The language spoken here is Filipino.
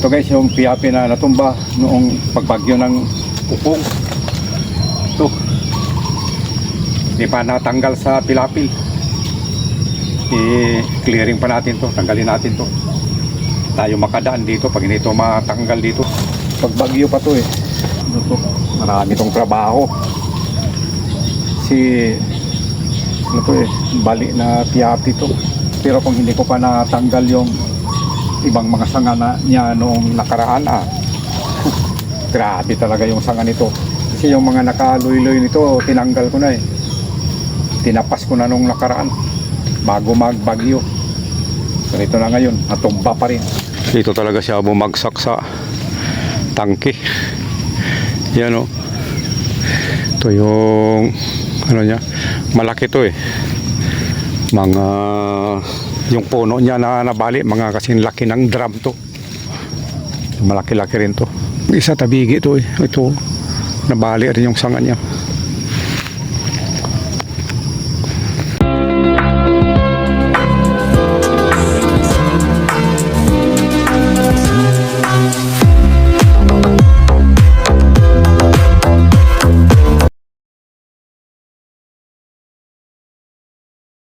Ito guys, yung piapi na natumba noong pagbagyo ng upong. Ito. Hindi pa natanggal sa pilapil. I-clearing pa natin to. Tanggalin natin to. Tayo makadaan dito pag hindi to matanggal dito. Pagbagyo pa to eh. Ano to? Marami tong trabaho. Si ano to eh, bali na piapi to. Pero kung hindi ko pa natanggal yung ibang mga sanga na niya noong nakaraan ah. Grabe talaga yung sanga nito. Kasi yung mga nakaluy-luy nito, tinanggal ko na eh. Tinapas ko na nung nakaraan. Bago magbagyo. Ganito na ngayon, natumba pa rin. Dito talaga siya bumagsak sa tangke. Yan o. Ito yung ano niya, malaki to eh. Mga yung puno niya na nabali, mga kasing laki ng drum to. Malaki-laki rin to. Isa tabigi to eh. Ito, nabali rin yung sanga niya.